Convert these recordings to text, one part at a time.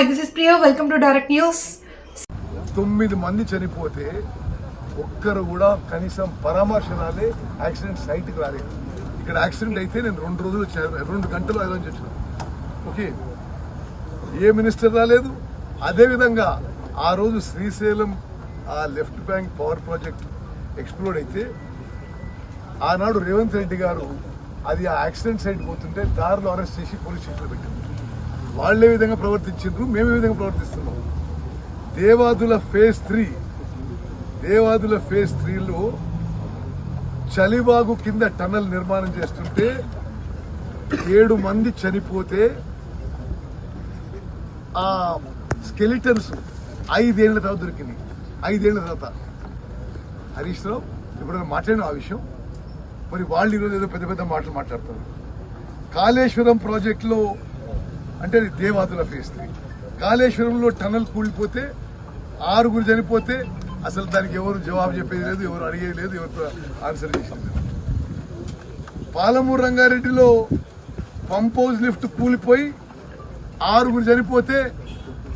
Hi this is Priya. Welcome to direct news తొమ్మిది మంది చనిపోతే ఒక్కరు కూడా కనీసం పరామర్శ రాలే యాక్సిడెంట్ సైట్కి రాలేదు. ఇక్కడ యాక్సిడెంట్ అయితే నేను రెండు రోజులు రెండు గంటలు ఐదు వచ్చిన ఓకే? ఏ మినిస్టర్ రాలేదు. అదేవిధంగా ఆ రోజు శ్రీశైలం ఆ left bank power project explode అయితే ఆనాడు రేవంత్ రెడ్డి గారు అది ఆ యాక్సిడెంట్ సైడ్ పోతుంటే దారిలో అరెస్ట్ చేసి పోలీస్ స్టేషన్లో పెట్టింది. వాళ్ళు ఏ విధంగా ప్రవర్తించారు మేము ఏ విధంగా ప్రవర్తిస్తున్నాం. Devadula phase three Devadula phase త్రీలో చలివాగు కింద టన్నల్ నిర్మాణం చేస్తుంటే ఏడు మంది చనిపోతే ఆ స్కెలిటన్స్ ఐదేళ్ళ తర్వాత దొరికింది. ఐదేళ్ళ తర్వాత. హరీష్ రావు ఎప్పుడైనా మాట్లాడిన ఆ విషయం? మరి వాళ్ళు ఈరోజు ఏదో పెద్ద పెద్ద మాటలు మాట్లాడుతారు కాళేశ్వరం ప్రాజెక్టులో అంటే అది దేవాదుల ఫేజ్ త్రీ కాళేశ్వరంలో టనల్ కూలిపోతే ఆరుగురు చనిపోతే అసలు దానికి ఎవరు జవాబు చెప్పేది లేదు ఎవరు అడిగేది లేదు ఎవరు ఆన్సర్ చేసేది లేదు. పాలమూరు రంగారెడ్డిలో పంప్ హౌస్ లిఫ్ట్ కూలిపోయి ఆరుగురు చనిపోతే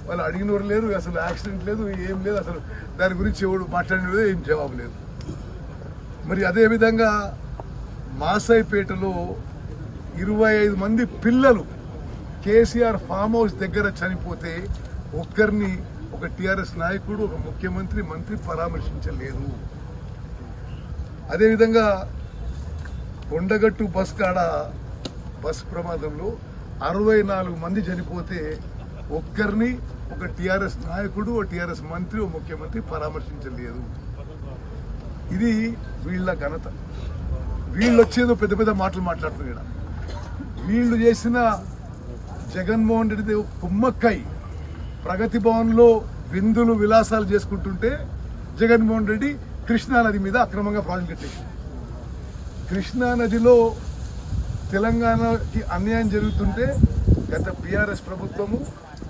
వాళ్ళు అడిగినవారు లేరు అసలు యాక్సిడెంట్ లేదు ఏం లేదు అసలు దాని గురించి ఎవడు మాట్లాడిన ఏం జవాబు లేదు. మరి అదే విధంగా మాసాయిపేటలో ఇరవై ఐదు మంది పిల్లలు కేసీఆర్ ఫామ్ హౌస్ దగ్గర చనిపోతే ఒక్కరిని ఒక టీఆర్ఎస్ నాయకుడు ఒక ముఖ్యమంత్రి మంత్రి పరామర్శించలేదు. అదేవిధంగా కొండగట్టు బస్ కాడ బస్ ప్రమాదంలో అరవై నాలుగు మంది చనిపోతే ఒక్కరిని ఒక టీఆర్ఎస్ నాయకుడు ఒక టీఆర్ఎస్ మంత్రి ఒక ముఖ్యమంత్రి పరామర్శించలేదు. ఇది వీళ్ళ ఘనత. వీళ్ళు వచ్చేదో పెద్ద పెద్ద మాటలు మాట్లాడుతున్నారు వీళ్ళు చేసిన జగన్మోహన్ రెడ్డి కుమ్మక్కై ప్రగతి భవన్లో విందులు విలాసాలు చేసుకుంటుంటే జగన్మోహన్ రెడ్డి కృష్ణా నది మీద అక్రమంగా ప్రాజెక్ట్ కట్టేసింది కృష్ణానదిలో తెలంగాణకి అన్యాయం జరుగుతుంటే గత బీఆర్ఎస్ ప్రభుత్వము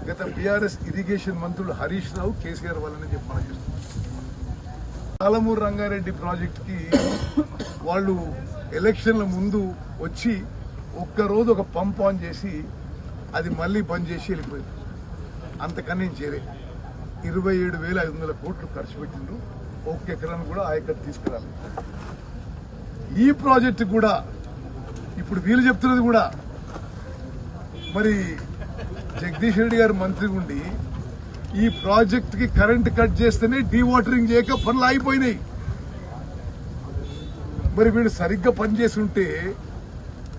గత బీఆర్ఎస్ ఇరిగేషన్ మంత్రులు హరీష్ రావు కేసీఆర్ వాళ్ళని చెప్పి మనం చేస్తున్నాం పాలమూరు రంగారెడ్డి ప్రాజెక్ట్కి వాళ్ళు ఎలక్షన్ల ముందు వచ్చి ఒక్కరోజు ఒక పంప్ ఆన్ చేసి అది మళ్ళీ బంద్ చేసి వెళ్ళిపోయింది. అంతకన్నా ఏం ఇరవై ఏడు వేల ఐదు వందల కోట్లు ఖర్చు పెట్టిండు ఒక్క ఎకరాన్ని కూడా ఆయకట్టు తీసుకురాలి. ఈ ప్రాజెక్టు కూడా ఇప్పుడు వీళ్ళు చెప్తున్నది కూడా మరి జగదీష్ రెడ్డి గారు మంత్రి ఉండి ఈ ప్రాజెక్టుకి కరెంట్ కట్ చేస్తేనే డీవాటరింగ్ చేయక పనులు ఆగిపోయినాయి. మరి వీళ్ళు సరిగ్గా పనిచేసి ఉంటే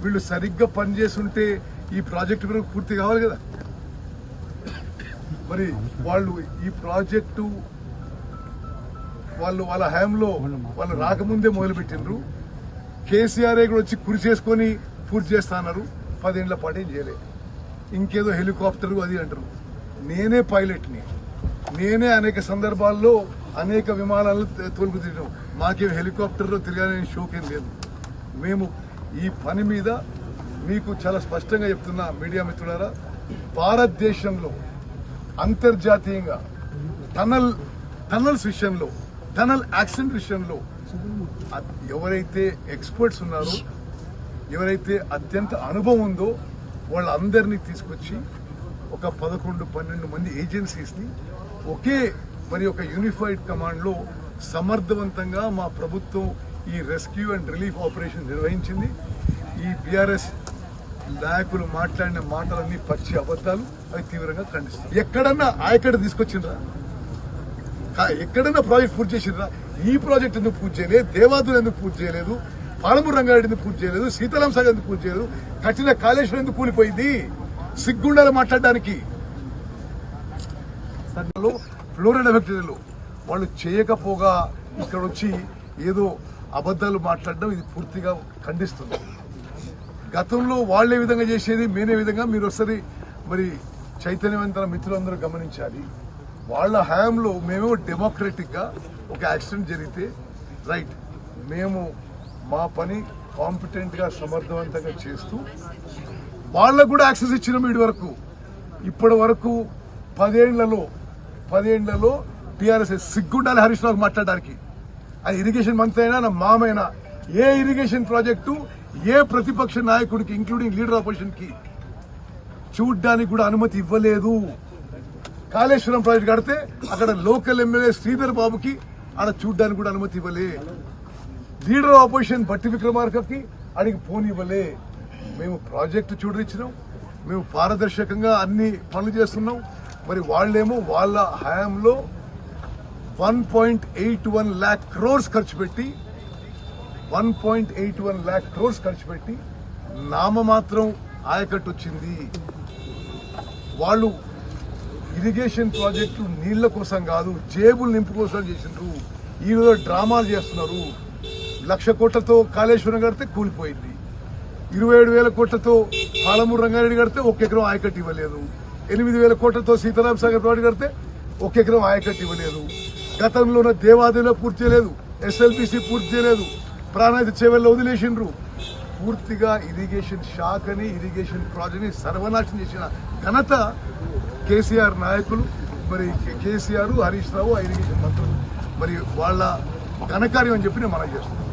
వీళ్ళు సరిగ్గా పనిచేసి ఉంటే ఈ ప్రాజెక్టు కూడా పూర్తి కావాలి కదా. మరి వాళ్ళు ఈ ప్రాజెక్టు వాళ్ళు వాళ్ళ హయాంలో వాళ్ళు రాకముందే మొదలుపెట్టిండ్రు. కేసీఆర్ కూడా వచ్చి కురి చేసుకొని పూర్తి చేస్తా అన్నారు. పదేళ్ళ పాటు ఏం చేయలే. ఇంకేదో హెలికాప్టర్ అది అంటారు. నేనే పైలట్ని. నేనే అనేక సందర్భాల్లో అనేక విమానాలు తోలుకు తిరిగాం మాకేం హెలికాప్టర్లో తిరగాలని షోకేం లేదు. మేము ఈ పని మీద మీకు చాలా స్పష్టంగా చెప్తున్నా మీడియా మిత్రులారా భారతదేశంలో అంతర్జాతీయంగా టనల్ టనల్స్ విషయంలో టనల్ యాక్సిడెంట్ విషయంలో ఎవరైతే ఎక్స్పర్ట్స్ ఉన్నారో ఎవరైతే అత్యంత అనుభవం ఉందో వాళ్ళందరినీ తీసుకొచ్చి ఒక పదకొండు పన్నెండు మంది ఏజెన్సీస్ని ఒకే మరి ఒక యూనిఫైడ్ కమాండ్లో సమర్థవంతంగా మా ప్రభుత్వం ఈ రెస్క్యూ అండ్ రిలీఫ్ ఆపరేషన్ నిర్వహించింది. ఈ బీఆర్ఎస్ నాయకులు మాట్లాడిన మాటలన్నీ పచ్చి అబద్ధాలు అవి తీవ్రంగా ఖండిస్తాయి ఎక్కడన్నా ఆయకడ తీసుకొచ్చిండ్రా? ఎక్కడన్నా ఎక్కడైనా ప్రాజెక్ట్ పూర్తి చేసిండ్రా? ఈ ప్రాజెక్ట్ ఎందుకు పూర్తి చేయలేదు? దేవాదులు ఎందుకు పూర్తి చేయలేదు? పాలమూరు రంగారెడ్డి ఎందుకు పూర్తి చేయలేదు? సీతారాం సాగర్ ఎందుకు పూర్తి చేయలేదు? కట్టిన కాళేశ్వరం ఎందుకు కూలిపోయింది? సిగ్గుండాలి మాట్లాడడానికి. ఫ్లోరైడ్ ఎఫెక్టరీలు వాళ్ళు చేయకపోగా ఇక్కడ వచ్చి ఏదో అబద్ధాలు మాట్లాడడం ఇది పూర్తిగా ఖండిస్తుంది గతంలో వాళ్ళే విధంగా చేసేది మేనే విధంగా మీరు ఒకసారి మరి చైతన్యవంతుల మిత్రులందరూ గమనించాలి. వాళ్ళ హయాంలో మేము డెమోక్రటిక్గా ఒక యాక్సిడెంట్ జరిగితే రైట్ మేము మా పని కాంపిటెంట్గా సమర్థవంతంగా చేస్తూ వాళ్ళకు కూడా యాక్సెస్ ఇచ్చినాము ఇటు వరకు ఇప్పటి వరకు పదేళ్ళలో పదేళ్ళలో టీఆర్ఎస్ సిగ్గుండాలి హరీష్ రావు మాట్లాడడానికి. అది ఇరిగేషన్ మంత్రి అయినా నా మామైనా ఏ ఇరిగేషన్ ప్రాజెక్టు ఏ ప్రతిపక్ష నాయకుడికి ఇంక్లూడింగ్ లీడర్ ఆపోజిషన్కి చూడ్డానికి కూడా అనుమతి ఇవ్వలేదు. కాళేశ్వరం ప్రాజెక్ట్ కడితే అక్కడ లోకల్ ఎమ్మెల్యే శ్రీధర్ బాబుకి ఆడ చూడ్డానికి కూడా అనుమతి ఇవ్వలే. లీడర్ ఆపోజిషన్ భట్టి విక్రమార్కకి అడిగి ఇవ్వలే. మేము ప్రాజెక్టు చూడరిచ్చినాం మేము పారదర్శకంగా అన్ని పనులు చేస్తున్నాం. మరి వాళ్ళేమో వాళ్ళ హయాంలో one point eight one lakh crores ఖర్చు పెట్టి one point eight one lakh crores ఖర్చు పెట్టి నామమాత్రం ఆయకట్టు వచ్చింది వాళ్ళు ఇరిగేషన్ ప్రాజెక్టు నీళ్ళ కోసం కాదు జేబులు నింపు కోసం చేసినారు ఈ డ్రామాలు చేస్తున్నారు. లక్ష కోట్లతో కాళేశ్వరం కడితే కూలిపోయింది. ఇరవై ఏడు వేల కోట్లతో పాలమూరు రంగారెడ్డి కడితే ఒక ఎకరం ఆయకట్టు ఇవ్వలేదు. ఎనిమిది వేల కోట్లతో సీతారాం సాగర్ ప్రాజెక్ట్ కడితే ఒక ఎకరం ఆయకట్టు ఇవ్వలేదు. గతంలో ఉన్న దేవాదేవిలో పూర్తి చేయలేదు. ఎస్ఎల్బిసి పూర్తి చేయలేదు. ప్రాణాయిత చేవెల్లో వదిలేసిండ్రు. పూర్తిగా ఇరిగేషన్ శాఖని ఇరిగేషన్ ప్రాజెక్ట్ని సర్వనాశం సర్వనాశనం చేసిన ఘనత కేసీఆర్ నాయకులు. మరి కేసీఆర్ హరీష్ రావు ఆ ఇరిగేషన్ మంత్రులు. మరి వాళ్ళ ఘనకార్యం అని చెప్పి నేను మనం చేస్తున్నాను